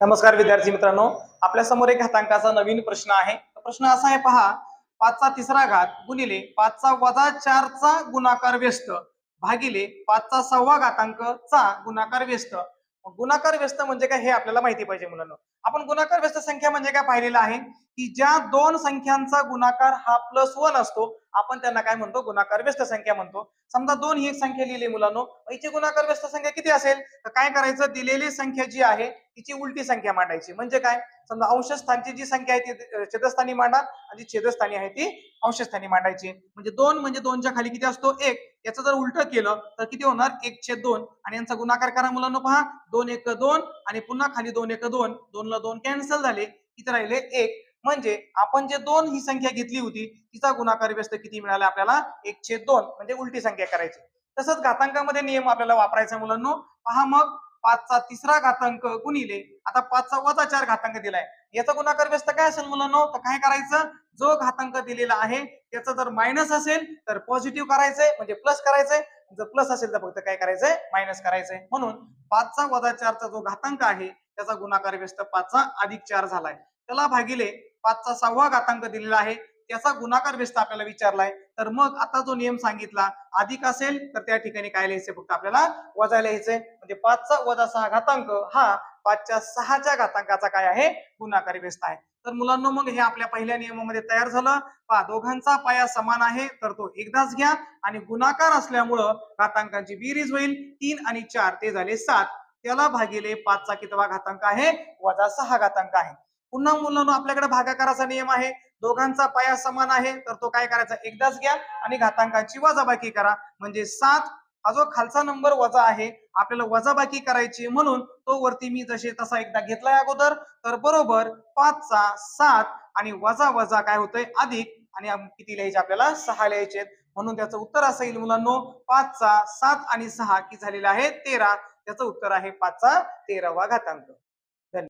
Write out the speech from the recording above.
नमस्कार विद्यार्थी मित्रांनो. आपल्यासमोर एक घातांकाचा नवीन प्रश्न आहे. प्रश्न असा आहे पहा. पाचचा तिसरा घात गुणिले पाचचा वजा चारचा गुणाकार व्यस्त भागिले पाचचा सव्वा घातांक चा गुणाकार व्यस्त. गुणाकार व्यस्त म्हणजे काय हे आपल्याला माहिती पाहिजे मुलांना. आपण गुणाकार व्यस्त संख्या म्हणजे काय पाहिलेलं आहे? की ज्या दोन संख्यांचा गुणाकार हा प्लस वन असतो आपण त्यांना काय म्हणतो? गुणाकार व्यस्त संख्या म्हणतो. समजा दोन ही एक संख्या लिहिली मुलांनो हिची गुणाकार व्यस्त संख्या किती असेल? तर काय करायचं? दिलेली संख्या जी आहे तिची उलटी संख्या मांडायची. म्हणजे काय? समजा अंशस्थानची जी संख्या आहे ती छेदस्थानी मांडा आणि जी छेदस्थानी आहे ती अंशस्थानी मांडायची. म्हणजे दोन म्हणजे दोनच्या खाली किती असतो? एक. याचं जर उलट केलं तर किती होणार? एक छेद दोन. आणि यांचा गुणाकार करा मुलांना पहा. दोन एक दोन आणि पुन्हा खाली दोन एक दोन. दोनला दोन कॅन्सल झाले. इथे राहिले एक. म्हणजे आपण जे दोन ही संख्या घेतली होती तिचा गुणाकार व्यस्त किती मिळाला आपल्याला? एकशे दोन. म्हणजे उलटी संख्या करायची. तसंच घातांकामध्ये नियम आपल्याला वापरायचा मुलांनो. पहा मग पाचचा तिसरा घातांक गुणिले आता पाचचा वजा चार घातांक दिलाय. याचा गुणाकार व्यस्त काय असेल मुलांनो? तर काय करायचं? जो घातांक दिलेला आहे त्याचा जर मायनस असेल तर पॉझिटिव्ह करायचंय म्हणजे प्लस करायचंय. जर प्लस असेल तर फक्त काय करायचंय? मायनस करायचंय. म्हणून पाचचा वजा चारचा जो घातांक आहे त्याचा गुणाकार व्यस्त पाचचा अधिक चार झालाय. त्याला भागिले पाचचा सहावा घातांक दिलेला आहे. त्याचा गुणाकार व्यस्त आपल्याला विचारलाय. तर मग आता जो नियम सांगितला अधिक असेल तर त्या ठिकाणी काय लिहायचे फक्त आपल्याला वजा लिहायचंय. म्हणजे पाचचा वजा सहा घातांक हा पाचच्या सहाच्या घातांकाचा काय आहे? गुणाकार व्यस्त आहे. तर मुलांना मग हे आपल्या पहिल्या नियमामध्ये तयार झालं. पहा दोघांचा पाया समान आहे तर तो एकदाच घ्या. आणि गुणाकार असल्यामुळं घातांकांची बेरीज होईल. तीन आणि चार ते झाले सात. त्याला भागिले पाचचा कितवा घातांक आहे? वजा सहा घातांक आहे. पुन्हा मुलांना आपल्याकडे भागाकाराचा नियम आहे. दोघांचा पाया समान आहे तर तो काय करायचा? एकदाच घ्या आणि घातांकाची वजाबाकी करा. म्हणजे सात हा जो खालचा नंबर वजा आहे आपल्याला वजाबाकी करायची म्हणून तो वरती मी जसे तसा एकदा घेतलाय अगोदर. तर बरोबर पाचचा सात आणि वजा वजा काय होतंय? अधिक आणि किती लिहायचे आपल्याला? सहा लिहायचे म्हणून त्याचं उत्तर असं येईल मुलांनो पाचचा सात आणि सहा की झालेला आहे? तेरा. त्याचं उत्तर आहे पाचचा तेरावा घातांक.